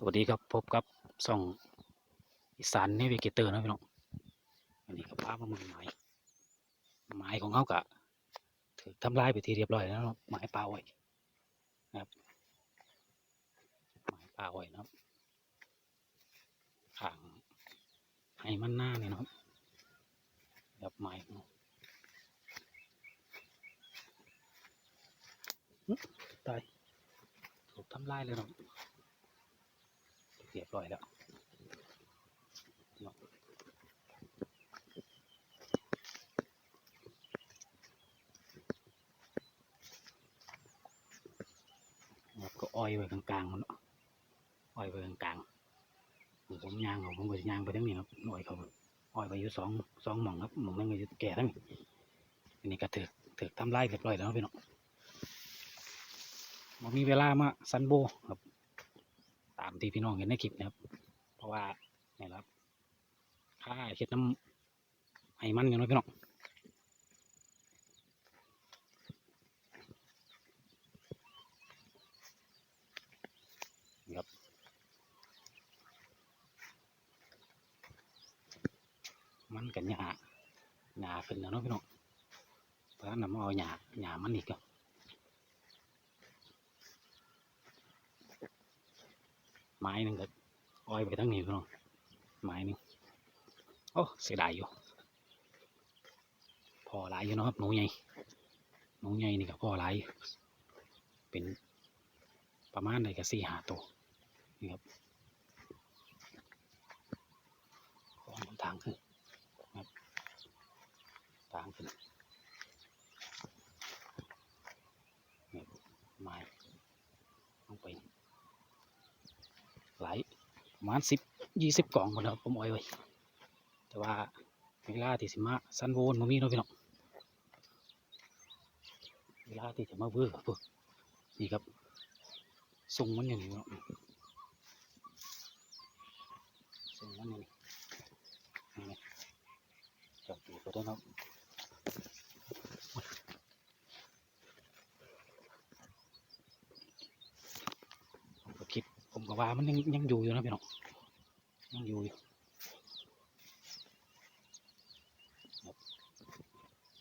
สวัสดีครับพบกับส่องอีสานเนวิเกเตอร์นะพี่น้องอันนี้ก็พามาเมืองหมายหมายของเขากะถูกทำลายไปทีเรียบร้อยแล้วหมายปลาไว้นะครับหมายปลาไว้นะครับขางให้มันหน้าเนี่ยนะครับแบบหมายของเราอื้อตายถูกทำลายเลยเนาะ รียบร้อยแล้วก็อ้อยไว้กลางๆมันเนาะอ้อยไว้กลางๆผมยางเขาผมก็ยางไปทั้งนี้ครับอ้อยเขาอ้อยไว้อยู่สองสองหม่องครับหม่องหนึงก็อยู่แก่ทั้งนี้อันนี้ก็ถือถือทำลายเรียบร้อยแล้วเนาะพี่น้องมีเวลามาซันโบครับ ตามที่พี่น้องเห็นในคลิปนะครับ เพราะว่าเนี่ยครับค่าเฮ็ดน้ำไห้มันอยู่เนะพี่น้องครับมันกันหยาหยาขึ้นแล้วเนาะพี่น้องเพราะนั้นนำมาเอาหยาหยามันอีกอะ ไม้หนึ่งก็อ้อยไปทั้งนี้พี่น้องไม้หนึ่งโอ้เสียดายอยู่พอหลายอยู่นะครับหนูใหญ่หนูใหญ่นี่ก็พอหลายเป็นประมาณใดก็สี่หาตัวนี่ครับของมันทางขึ้นครับทางขึ้นนี่ครับไม้ลงไป หลายประ มาณสิบยี่สิบกล่องหมดแล้วผมเอาไว้แต่ว่าเวลาที่สิมาซันโวนมันมีเนาะพี่น้องเวลาที่จะมาเบื่อกับพวกนี่ครับทรงมันอย่างนี้เนาะทรงมันอย่างนี้นี่จับตัวก็ได้เนาะผมก็คิดผมก็ว่ามันยังยังอยู่อยู่นะพี่น้อง ยังอยู่อยู่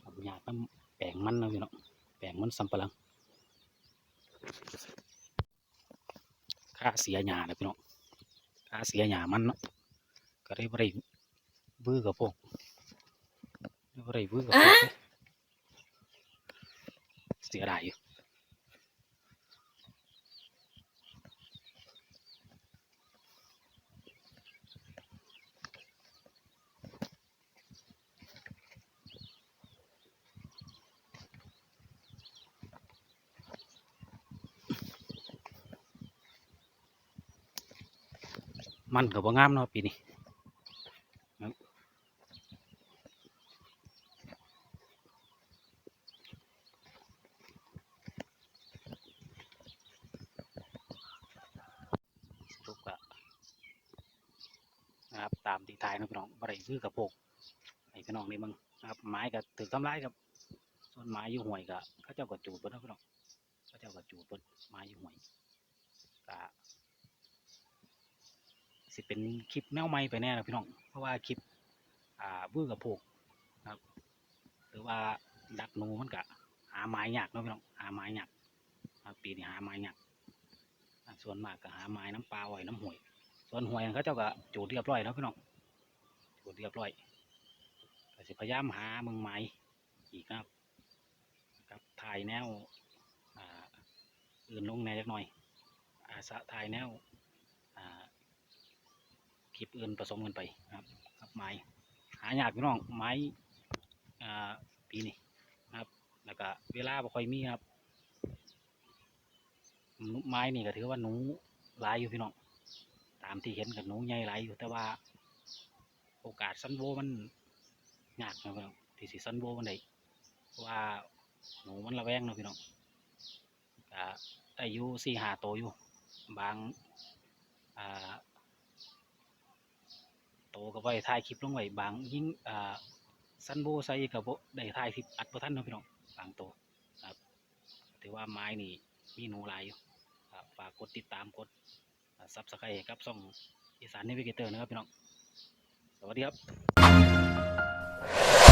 ผมอยากน้ำแปลงมันนะพี่น้องแปลงมันสำปะหลังค่าเสียหยาเลยพี่น้องค่าเสียหยามันเนาะก็ได้บริบื้อกับพวกได้บริบื้อกับพวกเด้เสียดายอยู่ มันก็บ่งามเนาะปีนี้นะครับตามที่ทายนะพี่น้องบริบื้อกับพวกให้พี่น้องนี่มึงนะครับไม้ก็ถือทำลายครับส่วนไม้อยู่ห่วยก็เขาเจ้าก็จูดเพิ่นนะพี่น้องเขาเจ้าก็จูดเพิ่นไม้อยู่ห่วยก็ สิเป็นคลิปแนวใหม่ไปแน่นะพี่น้อง เพราะว่าคลิปอ่าบื้อกับพวกนะครับ หรือว่าดักหนูมันก็หาไม้หยากเนาะพี่น้องหาไม้หยากปีนี้หาไม้หยากส่วนมากก็หาไม้น้ำปลาไว้น้ำหวย ส่วนหวยเขาเจ้าก็จูดเรียบร้อยแล้วพี่น้องจูดเรียบร้อยก็สิพยายามหาเมืองไม้อีกนะครับกับถ่ายแนวอ,อื่นลงแน่จักหน่อยอาสะถ่ายแนว คลิปอื่นผสมกันไปนะครับกับไม้หายากพี่น้องไม้อ่าปีนี้นะครับแล้วก็เวลาบ่ค่อยมีครับไม้นี่ก็ถือว่าหนูหลายอยู่พี่น้องตามที่เห็นกับหนูใหญ่หลายอยู่แต่ว่า โอกาสซันโวมันยากนะพี่น้องที่สิซันโวมันได้ว่าหนูมันระแวงนะพี่น้องก็ได้อยู่สี่หาโตอยู่ บางอ่า ตก็ไว้ถ่ายคลิปลงไว้บางยิ่งอ่าซันโบไซกับบ่ได้ถ่ายคลิปอัดประทันเนาะพี่น้องบางโตวครับถือว่าไม้นี่มีหนูหลายอยู่ครับฝากกดติดตามกดซับสไครต์ครับช่องอีสานนิวิเกเตอร์นะครับพี่น้องสวัสดีครับ